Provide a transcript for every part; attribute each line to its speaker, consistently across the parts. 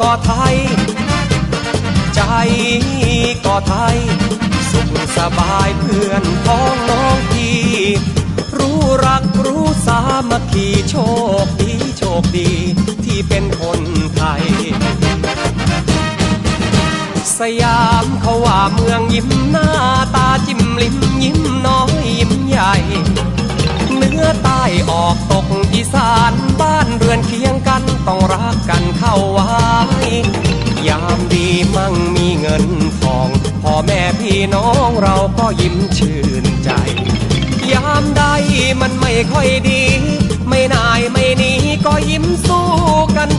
Speaker 1: ก็ไทย ใจก่อไทย สุขสบายเพื่อนพ้องน้องพี่รู้รักรู้สามัคคีโชคดีโชคดีที่เป็นคนไทย สยามเขาว่าเมืองยิ้มหน้าตาจิ้มลิ้มยิ้มน้อยยิ้มใหญ่เนื้อใต้ออกตกอีสานบ้านเรือนเคียงกันต้องรัก แม่พี่น้องเราก็ยิ้มชื่นใจ ยามใดมันไม่ค่อยดี ไม่นายไม่หนีก็ยิ้มสู้กัน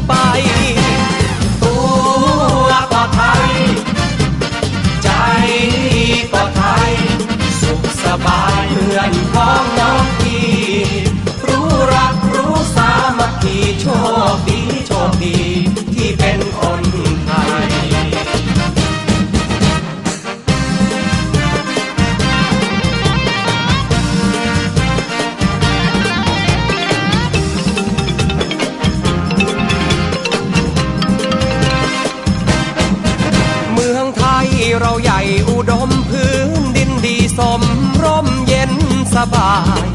Speaker 1: สบาย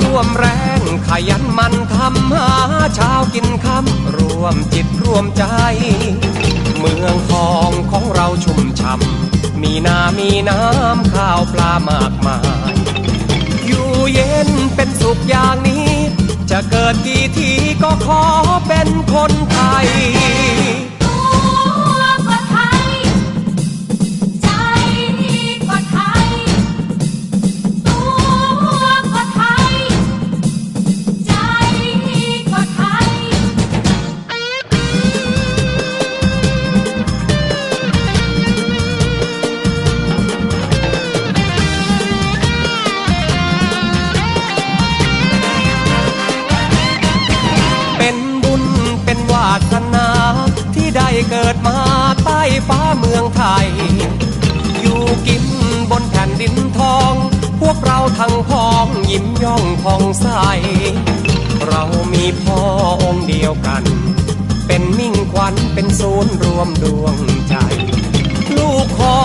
Speaker 1: ร่วมแรงขยันมันทำหาเช้ากินค่ำรวมจิตรวมใจ เมืองทองของเราชุ่มช่ำมีนามีน้ำข้าวปลามากมาย อยู่เย็นเป็นสุขอย่างนี้ จะเกิดกี่ทีก็ขอเป็นคนไทย
Speaker 2: ย
Speaker 1: อยู่กินบนแผ่นดินทอง พวกเราทั้งพ้องยิ้มย่องผ่องใส เรามีพ่อองค์เดียวกัน เป็นมิ่งขวัญเป็นศูนย์รวมดวงใจ ลูกขอ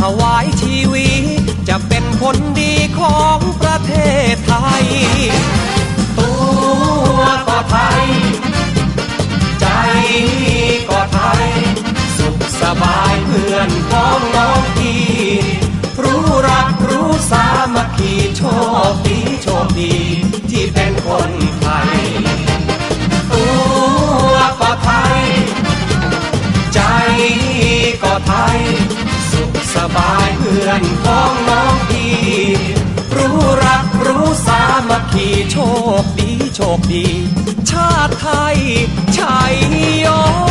Speaker 1: ถวายชีวิตจะเป็นคนดีของประเทศไทย บายเพื่อนพ้องน้องพี่รู้รักรู้สามัคคีโชคดีโชคดี ชาติไทยชัยยอ